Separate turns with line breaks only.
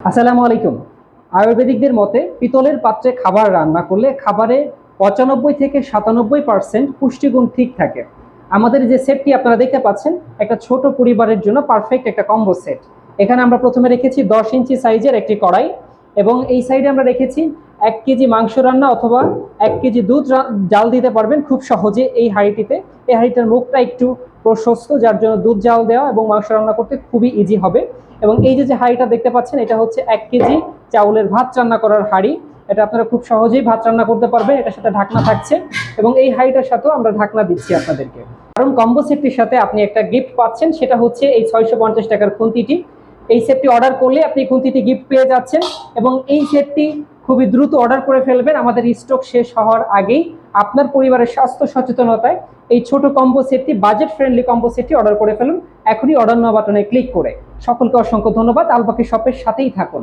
আসসালামু আলাইকুম। আয়ুর্বেদিকদের মতে, পিতলের পাত্রে খাবার রান্না করলে খাবারে পঁচানব্বই থেকে সাতানব্বই পার্সেন্ট পুষ্টিগুণ ঠিক থাকে। আমাদের যে সেটটি আপনারা দেখতে পাচ্ছেন, একটা ছোট পরিবারের জন্য পারফেক্ট একটা কম্বো সেট এখানে আমরা প্রথমে রেখেছি দশ ইঞ্চি সাইজের একটি কড়াই এবং এই সাইডে আমরা রেখেছি এক কেজি মাংস রান্না অথবা এক কেজি দুধ জাল দিতে পারবেন খুব সহজে এই হাঁড়িটিতে। এই হাঁড়িটার মুখটা একটু প্রশস্ত, যার জন্য দুধ, জাল দেওয়া এবং মাংস রান্না করতে খুবই ইজি হবে। এবং এই যে যে হাঁড়িটা দেখতে পাচ্ছেন, এটা হচ্ছে এক কেজি চাউলের ভাত রান্না করার হাঁড়ি। এটা আপনারা খুব সহজেই ভাত রান্না করতে পারবেন, এটার সাথে ঢাকনা থাকছে। এবং এই হাঁড়িটার সাথেও আমরা ঢাকনা দিচ্ছি আপনাদেরকে। কারণ কম্বো সেটটির সাথে আপনি একটা গিফট পাচ্ছেন, সেটা হচ্ছে এই ছয়শো পঞ্চাশ টাকার খুন্তিটি। এই সেটটি অর্ডার করলে আপনি খুন্তিটি গিফট পেয়ে যাচ্ছেন। এবং এই সেটটি খুবই দ্রুত অর্ডার করে ফেলবেন। আমাদের স্টক শেষ হওয়ার আগেই আপনার পরিবারের স্বাস্থ্য সচেতনতায় এই ছোট কম্বো সেটটি বাজেট ফ্রেন্ডলি কম্বো সেটটি অর্ডার করে ফেলুন। এখনই অর্ডার নেওয়া বাটনে ক্লিক করে। সকলকে অসংখ্য ধন্যবাদ। আলবাকি শপের সাথেই থাকুন।